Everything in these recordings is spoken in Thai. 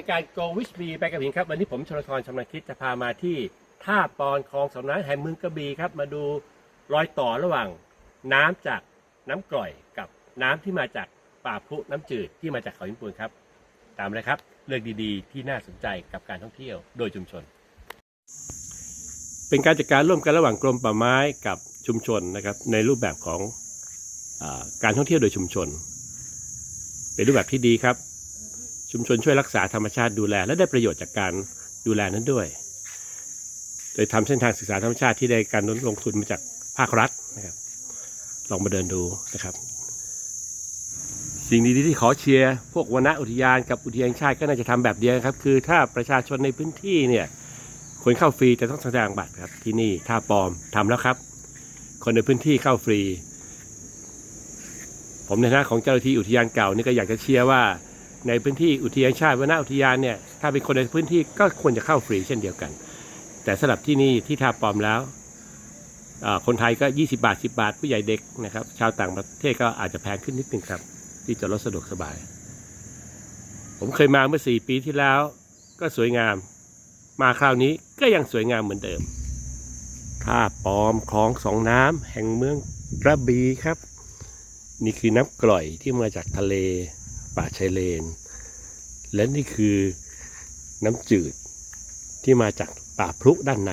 รายการ Go Wish Me ไปกับหินครับ วันนี้ผมชลทรชำนาญคิดจะพามาที่ท่าปอนคลองสำนักแห่งเมืองกระบี่ครับ มาดูรอยต่อระหว่างน้ำจากน้ำกร่อยกับน้ำที่มาจากป่าพุน้ำจืดที่มาจากเขาหินปูนครับ ตามเลยครับเรื่องดีๆ ที่น่าสนใจกับการท่องเที่ยวโดยชุมชน เป็นการจัดการร่วมกันระหว่างกรมป่าไม้กับชุมชนนะครับในรูปแบบของอการท่องเที่ยวโดยชุมชน เป็นรูปแบบที่ดีครับ ชุมชนช่วยรักษาธรรมชาติดูแล และได้ประโยชน์จากการดูแลนั้นด้วย โดยทำเส้นทางศึกษาธรรมชาติที่ได้การลงทุนมาจากภาครัฐนะครับ ลองมาเดินดูนะครับ สิ่งดีๆที่ขอเชียร์พวกวนอุทยานกับอุทยานชาติก็น่าจะทำแบบเดียวกันครับ คือถ้าประชาชนในพื้นที่เนี่ยคนเข้าฟรีแต่ต้องแสดงบัตรครับที่นี่ท่าปลอมทำแล้วครับ คนในพื้นที่เข้าฟรี ผมในฐานะของเจ้าหน้าที่อุทยานเก่านี่ก็อยากจะเชียร์ว่า ในพื้นที่อุทยานชาติวนอุทยานเนี่ยถ้าเป็นคนในพื้นที่ก็ควรจะเข้าฟรีเช่นเดียวกัน แต่สำหรับที่นี่ที่ท่าปลอมแล้วคนไทยก็ 20 บาท 10 บาท ผู้ใหญ่เด็กนะครับ ชาวต่างประเทศก็อาจจะแพงขึ้นนิดนึงครับ ที่จอดรถสะดวกสบาย ผมเคยมาเมื่อ 4 ปีที่แล้ว ก็สวยงาม มาคราวนี้ก็ยังสวยงามเหมือนเดิมท่าปลอมคลองสองน้ำแห่งเมืองกระบี่ครับ นี่คือน้ำกร่อยที่มาจากทะเล ป่าชายเลน และนี่คือน้ำจืดที่มาจากป่าพรุด้านใน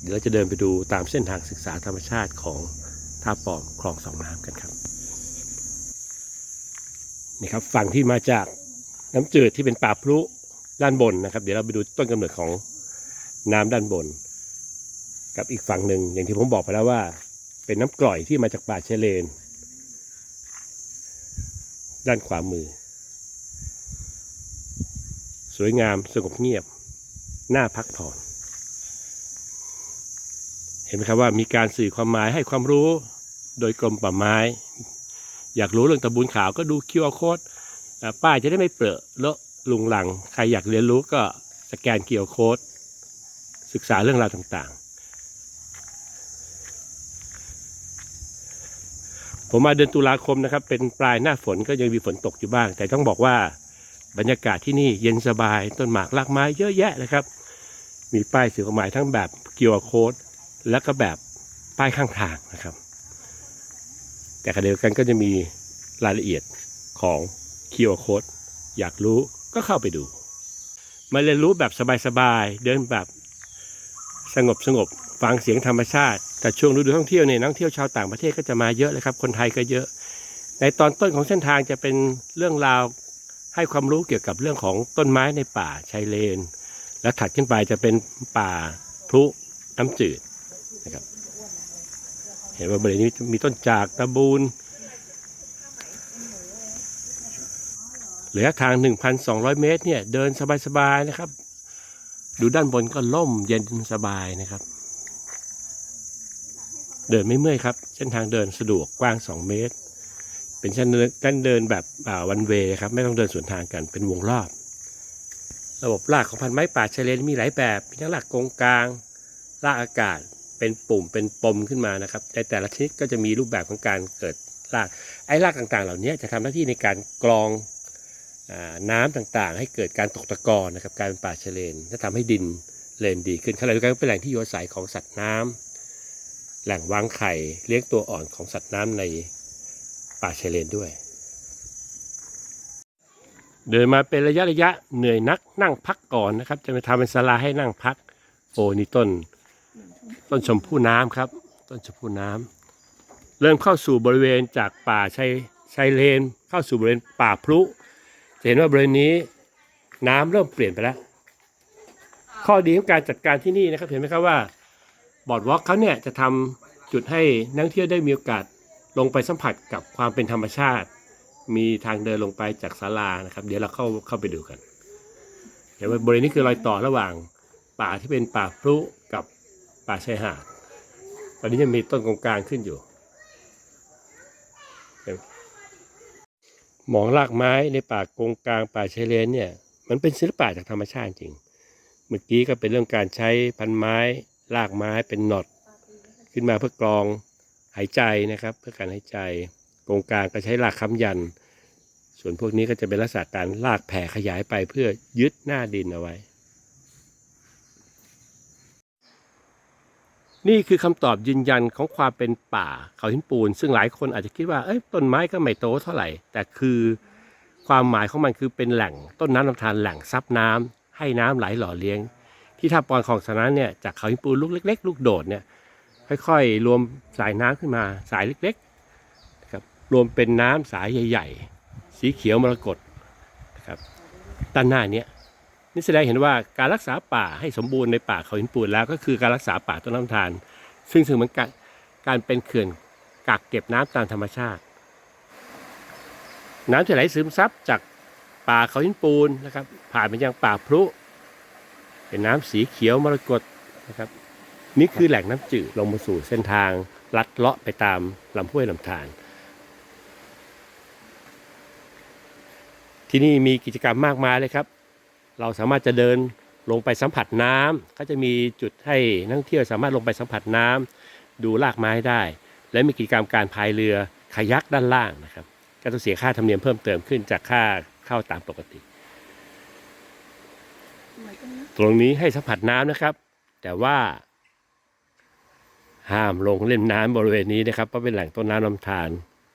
เดี๋ยวเราจะเดินไปดูตามเส้นทางศึกษาธรรมชาติของท่าปอมคลองสองน้ำกันครับนี่ครับฝั่งที่มาจากน้ำจืดที่เป็นป่าพรุด้านบนนะครับ เดี๋ยวเราไปดูต้นกำเนิดของน้ำด้านบน กับอีกฝั่งหนึ่งอย่างที่ผมบอกไปแล้วว่า เป็นน้ำกร่อยที่มาจากป่าชายเลน ด้านขวามือ สวยงามสงบเงียบ น่าพักผ่อน เห็นไหมครับว่ามีการสื่อความหมายให้ความรู้โดยกรมป่าไม้ อยากรู้เรื่องตะบูนขาวก็ดูคิวอาโค้ดป้ายจะได้ไม่เปรอะเลอะลุงหลัง ใครอยากเรียนรู้ก็สแกนคิวโค้ดศึกษาเรื่องราวต่างๆ ผมมาเดือนตุลาคมนะครับ เป็นปลายหน้าฝนก็ยังมีฝนตกอยู่บ้าง แต่ต้องบอกว่าบรรยากาศที่นี่เย็นสบาย ต้นหมากรากไม้เยอะแยะเลยครับ มีป้ายสื่อความหมายทั้งแบบคิวอาร์โค้ดแล้วก็แบบป้ายข้างทางนะครับ แต่ขณะเดียวกันก็จะมีรายละเอียดของ QR Code อยากรู้ก็เข้าไปดู มาเรียนรู้แบบสบายๆเดินแบบสงบสงบ ฟังเสียงธรรมชาติ แต่ช่วงฤดูท่องเที่ยวเนี่ยนักท่องเที่ยวชาวต่างประเทศก็จะมาเยอะเลยครับ คนไทยก็เยอะ ในตอนต้นของเส้นทางจะเป็นเรื่องราวให้ความรู้เกี่ยวกับเรื่องของต้นไม้ในป่าชายเลน และถัดขึ้นไปจะเป็นป่าพลุน้ำจืดนะครับ เห็นว่าบริเวณนี้มีต้นจากตะบูนระยะทาง 1,200 เมตรเนี่ยเดินสบายๆนะครับ ดูด้านบนก็ล่มเย็นสบายนะครับ เดินไม่เมื่อยครับ เส้นทางเดินสะดวกกว้าง 2 เมตร เป็นเส้นเดินเส้นเดินแบบวันเวย์ครับ ไม่ต้องเดินสวนทางกันเป็นวงรอบ ระบบรากของพันไม้ป่าชายเลนมีหลายแบบมีทั้งรากกงกลางรากอากาศเป็นปุ่มเป็นปมขึ้นมานะครับในแต่ละชนิดก็จะมีรูปแบบของการเกิดรากไอ้รากต่างๆ เหล่านี้จะทำหน้าที่ในการกรองอน้ำต่างๆ ให้เกิดการตกตะกอนนะครับกลายเป็นป่าชายเลนและทำให้ดินเลนดีขึ้นขณะเดียวกันเป็นแหล่งที่อยู่อาศัยของสัตว์น้ำ แหล่งวางไข่เลี้ยงตัวอ่อนของสัตว์น้ำในป่าชายเลนด้วย เดินมาเป็นระยะระยะเหนื่อยนักนั่งพักก่อนนะครับ จะไปทำเป็นศาลาให้นั่งพัก โอ้นี่ต้น ต้นชมพู่น้ำครับ ต้นชมพู่น้ำเริ่มเข้าสู่บริเวณจากป่าชายชายเลน เข้าสู่บริเวณป่าพลุจะเห็นว่าบริเวณนี้น้ำเริ่มเปลี่ยนไปแล้วข้อดีของการจัดการที่นี่นะครับเห็นไหมครับว่า บอร์ดวอล์กเขาเนี่ยจะทำจุดให้นักท่องเที่ยวได้มีโอกาสลงไปสัมผัสกับความเป็นธรรมชาติ มีทางเดินลงไปจากศาลานะครับ เดี๋ยวเราเข้าเข้าไปดูกันเห็นว่าบริเวณนี้คือรอยต่อระหว่างป่าที่เป็นป่าพลุกับป่าชายหาด ตอนนี้ยังมีต้นกงกลางขึ้นอยู่มองรากไม้ในป่ากงกลางป่าชายเลนเนี่ย มันเป็นศิลปะจากธรรมชาติจริง เมื่อกี้ก็เป็นเรื่องการใช้พันไม้ รากไม้เป็นหนอดขึ้นมาเพื่อกรองหายใจนะครับ เพื่อการหายใจกงกลางก็ใช้รากค้ำยัน ส่วนพวกนี้ก็จะเป็นลักษณะการลากแผ่ขยายไปเพื่อยึดหน้าดินเอาไว้ นี่คือคำตอบยืนยันของความเป็นป่าเขาหินปูน ซึ่งหลายคนอาจจะคิดว่าเอ้ยต้นไม้ก็ไม่โตเท่าไหร่ แต่คือความหมายของมันคือเป็นแหล่งต้นน้ำลำธารแหล่งซับน้ำให้น้ำไหลหล่อเลี้ยง ที่ท่าปอนของสนั้นเนี่ยจากเขาหินปูนลูกเล็ก ๆ ลูกโดดเนี่ยค่อย ๆ รวมสายน้ำขึ้นมาสายเล็กๆนะครับรวมเป็นน้ำสายใหญ่ ๆ สีเขียวมรกตนะครับด้านหน้าเนี้ยนี่แสดงเห็นว่าการรักษาป่าให้สมบูรณ์ในป่าเขาหินปูนแล้ว ก็คือการรักษาป่าต้นน้ำทาน ซึ่งถือเหมือนกันการเป็นเขื่อนกักเก็บน้ำตามธรรมชาติ น้ำจะไหลซึมซับจากป่าเขาหินปูนนะครับผ่านไปยังป่าพรุ เป็นน้ำสีเขียวมรกตนะครับ นี่คือแหล่งน้ำจืดลงมาสู่เส้นทางลัดเลาะไปตามลำห้วยลำธารที่นี่มีกิจกรรมมากมายเลยครับ เราสามารถจะเดินลงไปสัมผัสน้ำก็จะมีจุดให้นักท่องเที่ยวสามารถลงไปสัมผัสน้ำดูรากไม้ได้ และมีกิจกรรมการพายเรือคายักด้านล่างนะครับ ก็ต้องเสียค่าธรรมเนียมเพิ่มเติมขึ้นจากค่าเข้าตามปกติ ตรงนี้ให้สัมผัสน้ำนะครับ แต่ว่าห้ามลงเล่นน้ำบริเวณนี้นะครับเพราะเป็นแหล่งต้นน้ำลำธาร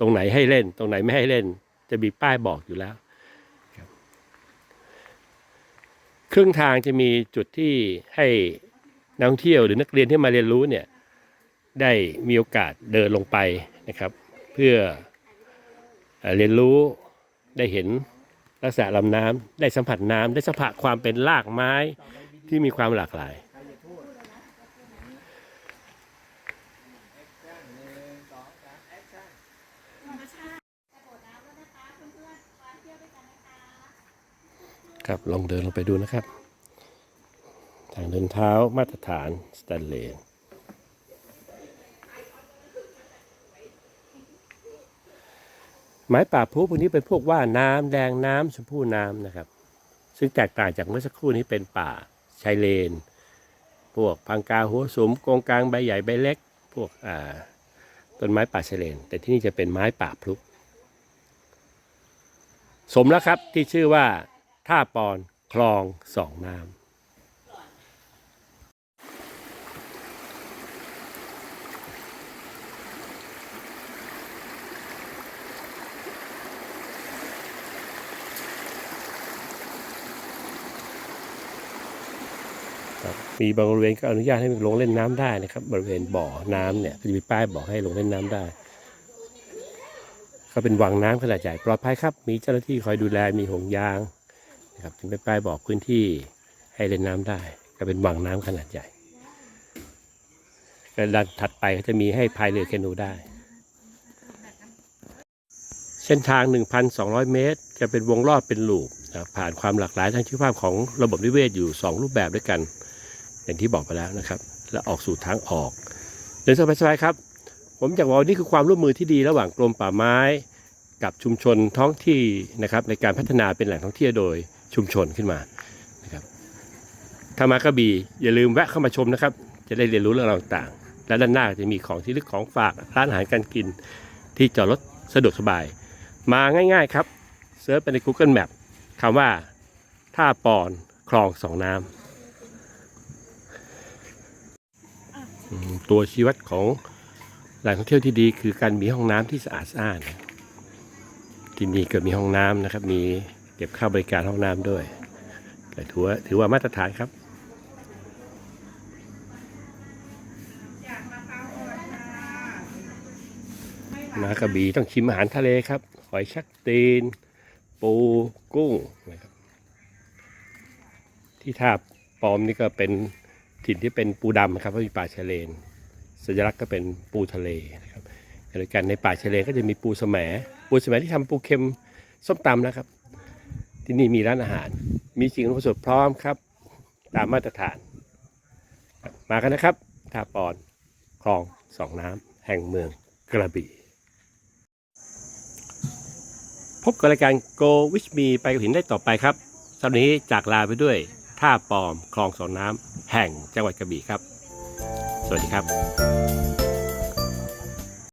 ตรงไหนให้เล่น ตรงไหนไม่ให้เล่น จะมีป้ายบอกอยู่แล้วครับครึ่งทางจะมีจุดที่ให้นักท่องเที่ยวหรือนักเรียนที่มาเรียนรู้เนี่ยได้มีโอกาสเดินลงไปนะครับ เพื่อเอ่อเรียนรู้ได้เห็น ลักษณะลำน้ำได้สัมผัสน้ำได้สัมผัสความเป็นรากไม้ที่มีความหลากหลายครับลองเดินลงไปดูนะครับ ทางเดินเท้ามาตรฐานสแตนเลส ไม้ป่าพลูพวกนี้เป็นพวกว่าน้ำแดงน้ำชมพู่น้ำนะครับ ซึ่งแตกต่างจากเมื่อสักครู่นี้เป็นป่าชายเลน พวกพังกาหัวสมโกงกลางใบใหญ่ใบเล็ก พวกต้นไม้ป่าชายเลน แต่ที่นี่จะเป็นไม้ป่าพลุสมแล้วครับที่ชื่อว่าท่าปอนคลองสองน้ำ ครับมีบางบริเวณก็อนุญาตให้ลงเล่นน้ำได้นะครับ บริเวณบ่อน้ำเนี่ยจะมีป้ายบอกให้ลงเล่นน้ำได้ ก็เป็นวังน้ำขนาดใหญ่ปลอดภัยครับ มีเจ้าหน้าที่คอยดูแลมีห่วงยางนะครับถึงเป็นป้ายบอกพื้นที่ให้เล่นน้ำได้ ก็เป็นวังน้ำขนาดใหญ่ก็ด้านถัดไปก็จะมีให้พายเรือแคนูได้ เส้นทาง 1,200 เมตร จะเป็นวงรอบเป็นลูปนะครับผ่านความหลากหลายทางชีวภาพของระบบนิเวศอยู่ 2 รูปแบบด้วยกัน อย่างที่บอกไปแล้วนะครับ และออกสู่ทางออกเดินสบายๆครับ ผมอยากบอกว่านี่คือความร่วมมือที่ดีระหว่างกรมป่าไม้ กับชุมชนท้องที่นะครับในการพัฒนาเป็นแหล่งท่องเที่ยวโดยชุมชนขึ้นมานะครับถ้ามากระบี่อย่าลืมแวะเข้ามาชมนะครับ จะได้เรียนรู้เรื่องราวต่างๆ และด้านหน้าจะมีของที่ลึกของฝากร้านอาหารการกิน ที่จอดรถสะดวกสบาย มาง่ายๆครับเซิร์ชไปใน Google Map คำว่าท่าปอนคลองสองน้ำอืม ตัวชี้วัดของแหล่งท่องเที่ยวที่ดีคือการมีห้องน้ำที่สะอาดสะอานนะที่นี่ก็มีห้องน้ำนะครับ มีเก็บค่าบริการห้องน้ำด้วยก็ถือว่าถือว่ามาตรฐานครับมากระบี่ต้องชิมอาหารทะเลครับ หอยชักตีน ปูกุ้งนะครับที่ท่าปอมนี่ก็เป็น ถิ่นที่เป็นปูดำนะครับเพราะมีป่าชายเลน สัญลักษณ์ก็เป็นปูทะเลนะครับขณะเดียวกันในป่าชายเลนก็จะมีปูสมปูสมที่ทำปูเค็มส้มตำนะครับ ที่นี่มีร้านอาหาร มีสิ่งอำนวยความสดพร้อมครับ ตามมาตรฐาน มากันนะครับท่าปอนคลองสองน้ำแห่งเมืองกระบี่พบกับรายการ Go With Me ไปกับหินได้ต่อไปครับสำหรับนนี้จากลาไปด้วยท่าปอมคลองสองน้ำ แห่งจังหวัดกระบี่ครับ สวัสดีครับ